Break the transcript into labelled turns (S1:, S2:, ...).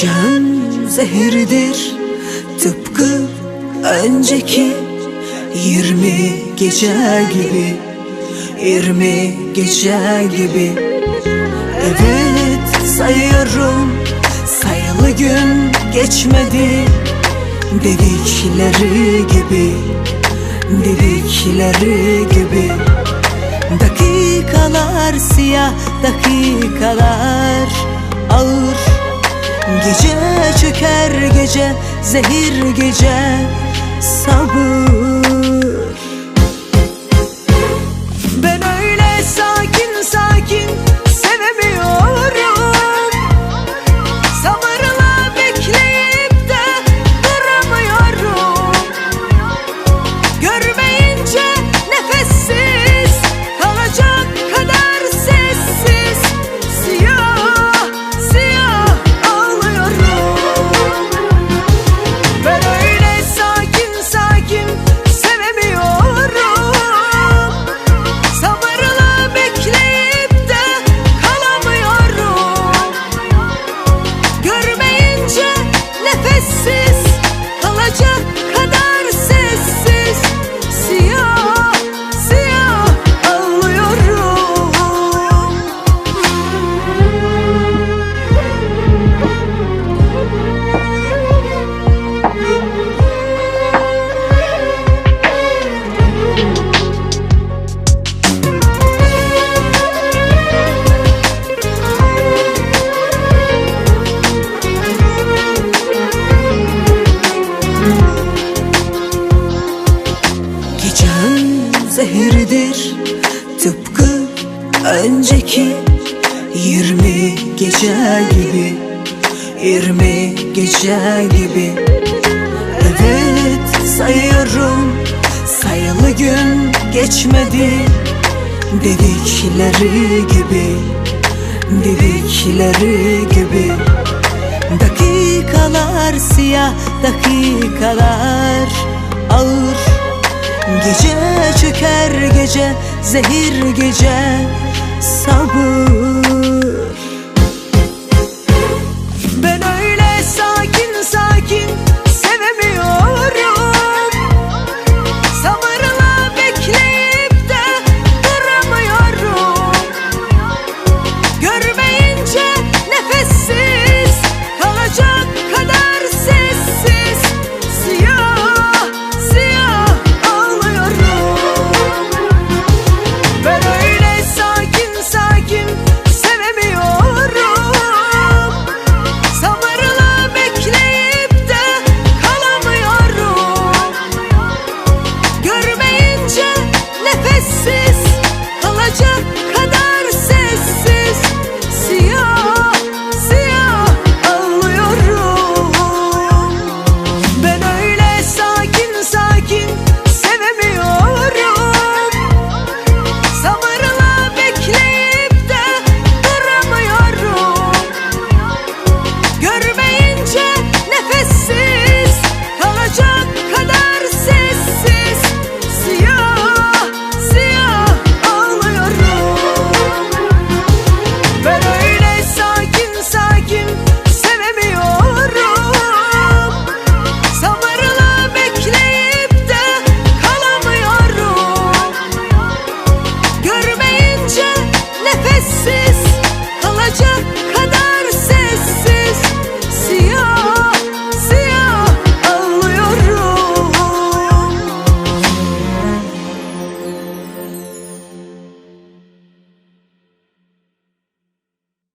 S1: Gecem zehirdir. Tıpkı önceki Yirmi gece gibi Yirmi gece gibi. Evet sayıyorum sayılı gün geçmedi. Dedikleri gibi Dedikleri gibi. Dakikalar siyah dakikalar zehir gece sabır Gecem zehirdir tıpkı önceki Yirmi gece gibi Yirmi gece gibi. Evet sayıyorum. Sayılı gün geçmedi. Dedikleri gibi Dedikleri gibi. Dakikalar siyah dakikalar ağır Gece çöker gece zehir gece sabır Se